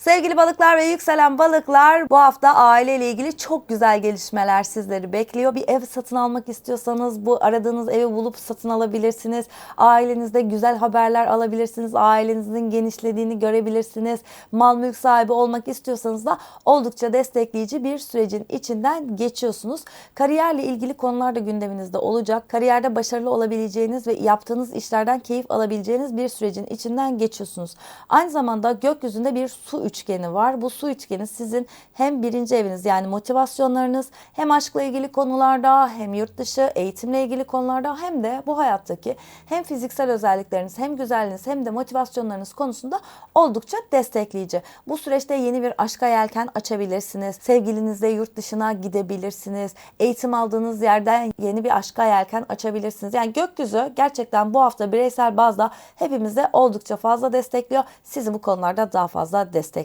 Sevgili balıklar ve yükselen balıklar bu hafta aile ile ilgili çok güzel gelişmeler sizleri bekliyor. Bir ev satın almak istiyorsanız bu aradığınız evi bulup satın alabilirsiniz. Ailenizde güzel haberler alabilirsiniz. Ailenizin genişlediğini görebilirsiniz. Mal mülk sahibi olmak istiyorsanız da oldukça destekleyici bir sürecin içinden geçiyorsunuz. Kariyerle ilgili konular da gündeminizde olacak. Kariyerde başarılı olabileceğiniz ve yaptığınız işlerden keyif alabileceğiniz bir sürecin içinden geçiyorsunuz. Aynı zamanda gökyüzünde bir su üçgeni var. Bu su üçgeni sizin hem birinci eviniz yani motivasyonlarınız hem aşkla ilgili konularda hem yurt dışı eğitimle ilgili konularda hem de bu hayattaki hem fiziksel özellikleriniz hem güzelliğiniz hem de motivasyonlarınız konusunda oldukça destekleyici. Bu süreçte yeni bir aşka yelken açabilirsiniz. Sevgilinizle yurt dışına gidebilirsiniz. Eğitim aldığınız yerden yeni bir aşka yelken açabilirsiniz. Yani gökyüzü gerçekten bu hafta bireysel bazda hepimize oldukça fazla destekliyor. Sizi bu konularda daha fazla destekliyor.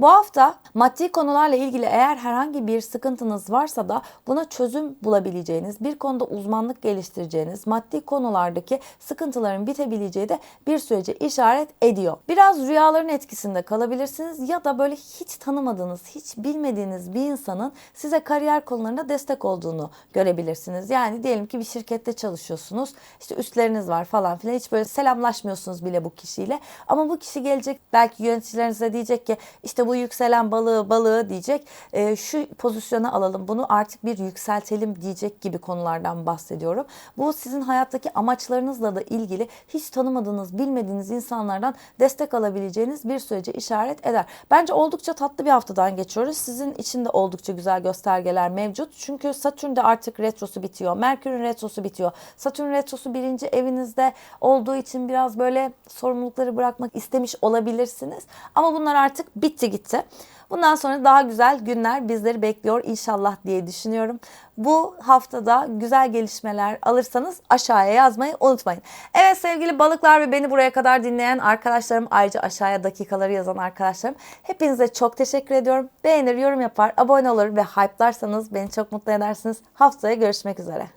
Bu hafta maddi konularla ilgili eğer herhangi bir sıkıntınız varsa da buna çözüm bulabileceğiniz, bir konuda uzmanlık geliştireceğiniz, maddi konulardaki sıkıntıların bitebileceği de bir sürece işaret ediyor. Biraz rüyaların etkisinde kalabilirsiniz ya da böyle hiç tanımadığınız, hiç bilmediğiniz bir insanın size kariyer konularında destek olduğunu görebilirsiniz. Yani diyelim ki bir şirkette çalışıyorsunuz, işte üstleriniz var falan filan hiç böyle selamlaşmıyorsunuz bile bu kişiyle ama bu kişi gelecek belki yöneticilerinize diyecek ki işte bu yükselen balığı balığı diyecek e, şu pozisyona alalım bunu artık bir yükseltelim diyecek gibi konulardan bahsediyorum. Bu sizin hayattaki amaçlarınızla da ilgili hiç tanımadığınız bilmediğiniz insanlardan destek alabileceğiniz bir sürece işaret eder. Bence oldukça tatlı bir haftadan geçiyoruz. Sizin için de oldukça güzel göstergeler mevcut. Çünkü Satürn de artık retrosu bitiyor. Merkür'ün retrosu bitiyor. Satürn retrosu birinci evinizde olduğu için biraz böyle sorumlulukları bırakmak istemiş olabilirsiniz. Ama bunlar artık bitti gitti. Bundan sonra daha güzel günler bizleri bekliyor inşallah diye düşünüyorum. Bu haftada güzel gelişmeler alırsanız aşağıya yazmayı unutmayın. Evet sevgili balıklar ve beni buraya kadar dinleyen arkadaşlarım ayrıca aşağıya dakikaları yazan arkadaşlarım hepinize çok teşekkür ediyorum. Beğenir, yorum yapar, abone olur ve hype'larsanız beni çok mutlu edersiniz. Haftaya görüşmek üzere.